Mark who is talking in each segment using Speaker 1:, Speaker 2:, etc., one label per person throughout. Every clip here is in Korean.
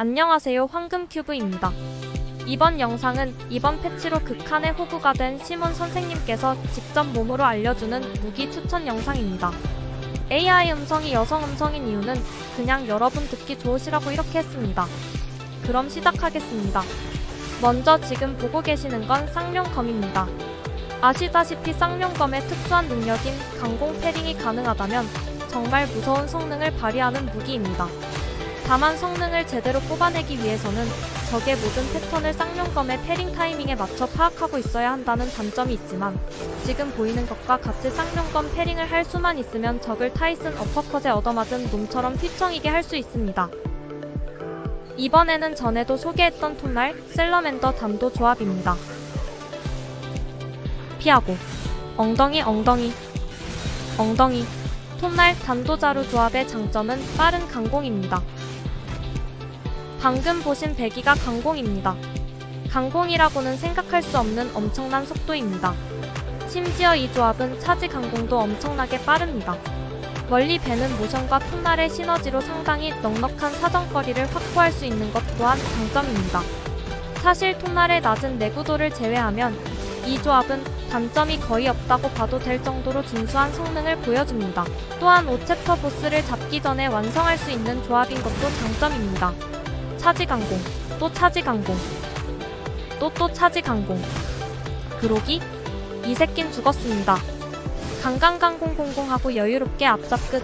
Speaker 1: 안녕하세요 황금큐브입니다. 이번 영상은 이번 패치로 극한의 호구가 된 시몬 선생님께서 직접 몸으로 알려주는 무기 추천 영상입니다. AI 음성이 여성 음성인 이유는 그냥 여러분 듣기 좋으시라고 이렇게 했습니다. 그럼 시작하겠습니다. 먼저 지금 보고 계시는 건 쌍용검입니다. 아시다시피 쌍용검의 특수한 능력인 강공 패링이 가능하다면 정말 무서운 성능을 발휘하는 무기입니다. 다만 성능을 제대로 뽑아내기 위해서는 적의 모든 패턴을 쌍용검의 패링 타이밍에 맞춰 파악하고 있어야 한다는 단점이 있지만 지금 보이는 것과 같이 쌍용검 패링을 할 수만 있으면 적을 타이슨 어퍼컷에 얻어맞은 놈처럼 휘청이게 할 수 있습니다. 이번에는 전에도 소개했던 톤날 셀러맨더 담도 조합입니다. 피하고 엉덩이 엉덩이 엉덩이 톤날 단도자루 조합의 장점은 빠른 강공입니다. 방금 보신 배기가 강공입니다. 강공이라고는 생각할 수 없는 엄청난 속도입니다. 심지어 이 조합은 차지 강공도 엄청나게 빠릅니다. 멀리 배는 모션과 톤날의 시너지로 상당히 넉넉한 사정거리를 확보할 수 있는 것 또한 장점입니다. 사실 톤날의 낮은 내구도를 제외하면 이 조합은 단점이 거의 없다고 봐도 될 정도로 준수한 성능을 보여줍니다. 또한 5챕터 보스를 잡기 전에 완성할 수 있는 조합인 것도 장점입니다. 차지 강공, 또 차지 강공, 또 또 차지 강공. 그러기? 이 새낀 죽었습니다. 강강강공공공 하고 여유롭게 앞잡 끝.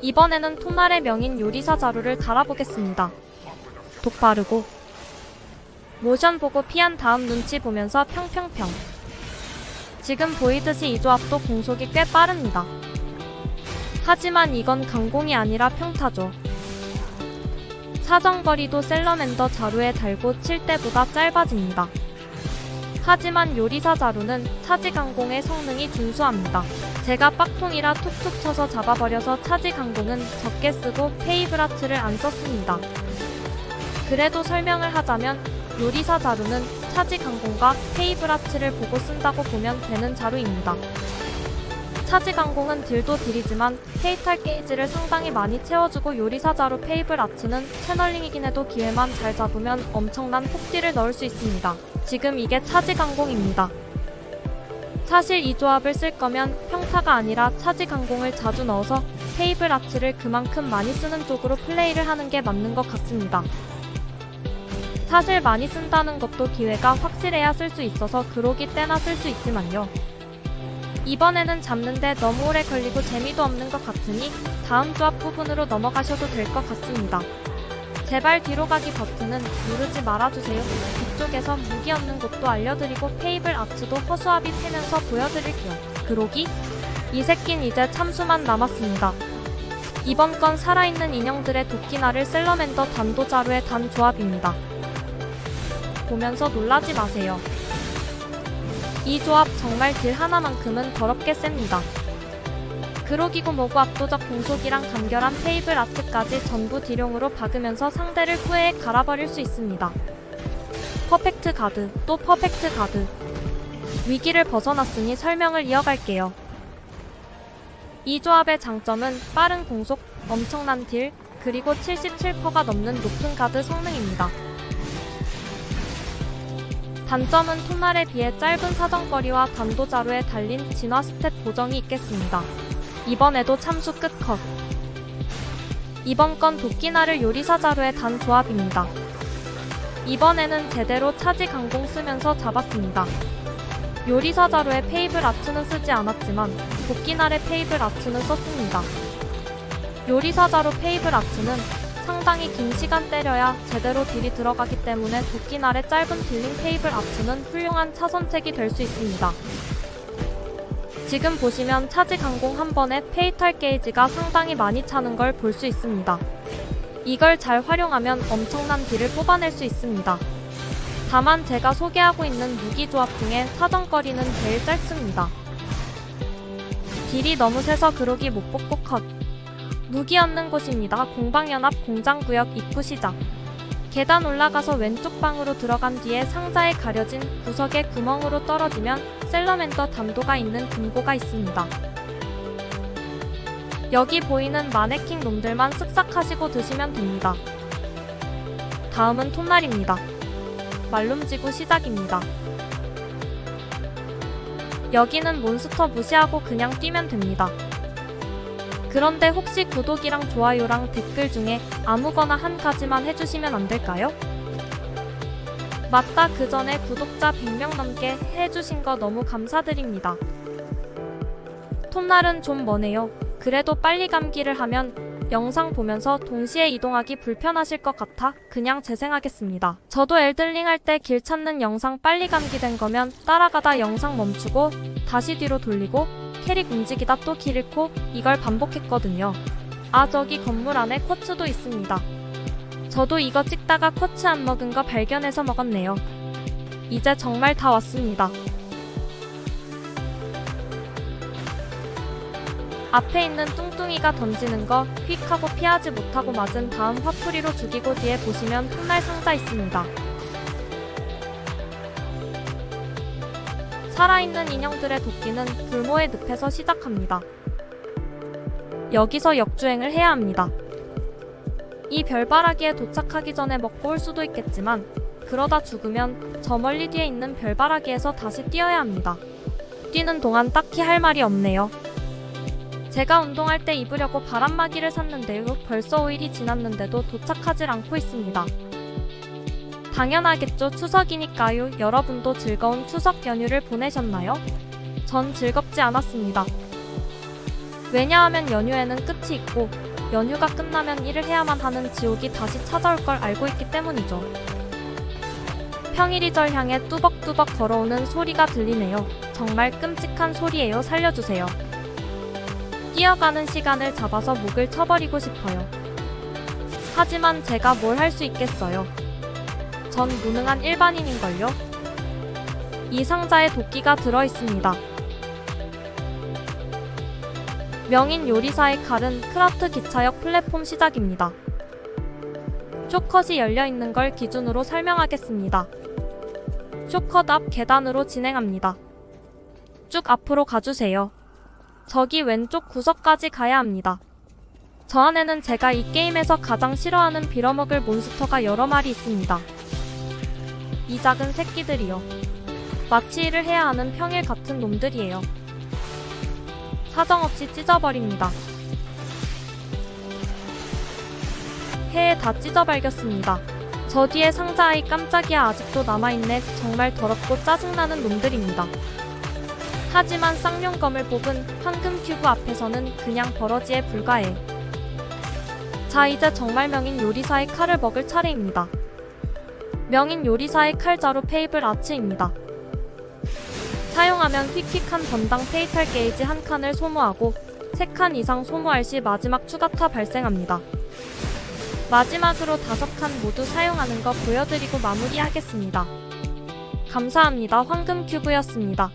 Speaker 1: 이번에는 톤날의 명인 요리사 자루를 달아보겠습니다. 독 바르고 모션 보고 피한 다음 눈치 보면서 평평평. 지금 보이듯이 이 조합도 공속이 꽤 빠릅니다. 하지만 이건 강공이 아니라 평타죠. 사정거리도 셀러맨더 자루에 달고 칠 때보다 짧아집니다. 하지만 요리사 자루는 차지 강공의 성능이 준수합니다. 제가 빡통이라 툭툭 쳐서 잡아버려서 차지 강공은 적게 쓰고 페이브라트를 안 썼습니다. 그래도 설명을 하자면 요리사 자루는 차지 강공과 페이브라트를 보고 쓴다고 보면 되는 자루입니다. 차지 강공은 딜도 딜이지만 페이탈 게이지를 상당히 많이 채워주고 요리사 자루 페이브라트는 채널링이긴 해도 기회만 잘 잡으면 엄청난 폭딜을 넣을 수 있습니다. 지금 이게 차지 강공입니다. 사실 이 조합을 쓸 거면 평타가 아니라 차지 강공을 자주 넣어서 페이블 아츠를 그만큼 많이 쓰는 쪽으로 플레이를 하는 게 맞는 것 같습니다. 사실 많이 쓴다는 것도 기회가 확실해야 쓸 수 있어서 그러기 때나 쓸 수 있지만요. 이번에는 잡는데 너무 오래 걸리고 재미도 없는 것 같으니 다음 조합 부분으로 넘어가셔도 될 것 같습니다. 제발 뒤로 가기 버튼은 누르지 말아주세요. 뒤쪽에서 무기 없는 곳도 알려드리고 페이블 아츠도 허수아비 패면서 보여드릴게요. 그러기? 이 새낀 이제 참수만 남았습니다. 이번 건 살아있는 인형들의 도끼나를 셀러맨더 단도자루의 단 조합입니다. 보면서 놀라지 마세요. 이 조합 정말 딜 하나만큼은 더럽게 셉니다. 그로기고 뭐고 압도적 공속이랑 간결한 테이블 아트까지 전부 딜용으로 박으면서 상대를 후회에 갈아버릴 수 있습니다. 퍼펙트 가드, 또 퍼펙트 가드. 위기를 벗어났으니 설명을 이어갈게요. 이 조합의 장점은 빠른 공속, 엄청난 딜, 그리고 77%가 넘는 높은 가드 성능입니다. 단점은 톤날에 비해 짧은 사정거리와 단도자루에 달린 진화 스탯 보정이 있겠습니다. 이번에도 참수 끝컷. 이번 건 도끼나를 요리사 자루의 단 조합입니다. 이번에는 제대로 차지 강공 쓰면서 잡았습니다. 요리사 자루의 페이블 아츠는 쓰지 않았지만 도끼날의 페이블 아츠는 썼습니다. 요리사 자루 페이블 아츠는 상당히 긴 시간 때려야 제대로 딜이 들어가기 때문에 도끼날의 짧은 딜링 페이블 아츠는 훌륭한 차선책이 될 수 있습니다. 지금 보시면 차지 강공 한 번에 페이탈 게이지가 상당히 많이 차는 걸 볼 수 있습니다. 이걸 잘 활용하면 엄청난 딜을 뽑아낼 수 있습니다. 다만 제가 소개하고 있는 무기 조합 중에 사정거리는 제일 짧습니다. 딜이 너무 세서 그러기 못 뽑고 컷. 무기 없는 곳입니다. 공방연합 공장구역 입구 시작. 계단 올라가서 왼쪽 방으로 들어간 뒤에 상자에 가려진 구석의 구멍으로 떨어지면 셀러맨더 담도가 있는 금고가 있습니다. 여기 보이는 마네킹 놈들만 쓱싹하시고 드시면 됩니다. 다음은 톱날입니다. 말룸지구 시작입니다. 여기는 몬스터 무시하고 그냥 뛰면 됩니다. 그런데 혹시 구독이랑 좋아요랑 댓글 중에 아무거나 한 가지만 해주시면 안 될까요? 맞다 그 전에 구독자 100명 넘게 해주신 거 너무 감사드립니다. 톱날은 좀 머네요. 그래도 빨리 감기를 하면 영상 보면서 동시에 이동하기 불편하실 것 같아 그냥 재생하겠습니다. 저도 엘들링 할 때 길 찾는 영상 빨리 감기된 거면 따라가다 영상 멈추고 다시 뒤로 돌리고 캐릭 움직이다 또 길 잃고 이걸 반복했거든요. 아 저기 건물 안에 쿼츠도 있습니다. 저도 이거 찍다가 쿼츠 안 먹은 거 발견해서 먹었네요. 이제 정말 다 왔습니다. 앞에 있는 뚱뚱이가 던지는 거 휙 하고 피하지 못하고 맞은 다음 화풀이로 죽이고 뒤에 보시면 톱날 상자 있습니다. 살아있는 인형들의 도끼는 불모의 늪에서 시작합니다. 여기서 역주행을 해야 합니다. 이 별바라기에 도착하기 전에 먹고 올 수도 있겠지만 그러다 죽으면 저 멀리 뒤에 있는 별바라기에서 다시 뛰어야 합니다. 뛰는 동안 딱히 할 말이 없네요. 제가 운동할 때 입으려고 바람막이를 샀는데요. 벌써 5일이 지났는데도 도착하질 않고 있습니다. 당연하겠죠. 추석이니까요. 여러분도 즐거운 추석 연휴를 보내셨나요? 전 즐겁지 않았습니다. 왜냐하면 연휴에는 끝이 있고 연휴가 끝나면 일을 해야만 하는 지옥이 다시 찾아올 걸 알고 있기 때문이죠. 평일이 절 향해 뚜벅뚜벅 걸어오는 소리가 들리네요. 정말 끔찍한 소리예요. 살려주세요. 뛰어가는 시간을 잡아서 목을 쳐버리고 싶어요. 하지만 제가 뭘 할 수 있겠어요. 전 무능한 일반인인걸요. 이 상자에 도끼가 들어 있습니다. 명인 요리사의 칼은 크라프트 기차역 플랫폼 시작입니다. 쇼컷이 열려 있는 걸 기준으로 설명하겠습니다. 쇼컷 앞 계단으로 진행합니다. 쭉 앞으로 가주세요. 저기 왼쪽 구석까지 가야 합니다. 저 안에는 제가 이 게임에서 가장 싫어하는 빌어먹을 몬스터가 여러 마리 있습니다. 이 작은 새끼들이요. 마치 일을 해야 하는 평일 같은 놈들이에요. 사정없이 찢어버립니다. 해에 다 찢어발겼습니다. 저 뒤에 상자의 깜짝이야 아직도 남아있네 정말 더럽고 짜증나는 놈들입니다. 하지만 쌍용검을 뽑은 황금 큐브 앞에서는 그냥 버러지에 불과해. 자 이제 정말 명인 요리사의 칼을 먹을 차례입니다. 명인 요리사의 칼자루 페이블 아츠입니다. 사용하면 휙휙한 전당 페이탈 게이지 한 칸을 소모하고 3칸 이상 소모할 시 마지막 추가타 발생합니다. 마지막으로 5칸 모두 사용하는 거 보여드리고 마무리하겠습니다. 감사합니다. 황금 큐브였습니다.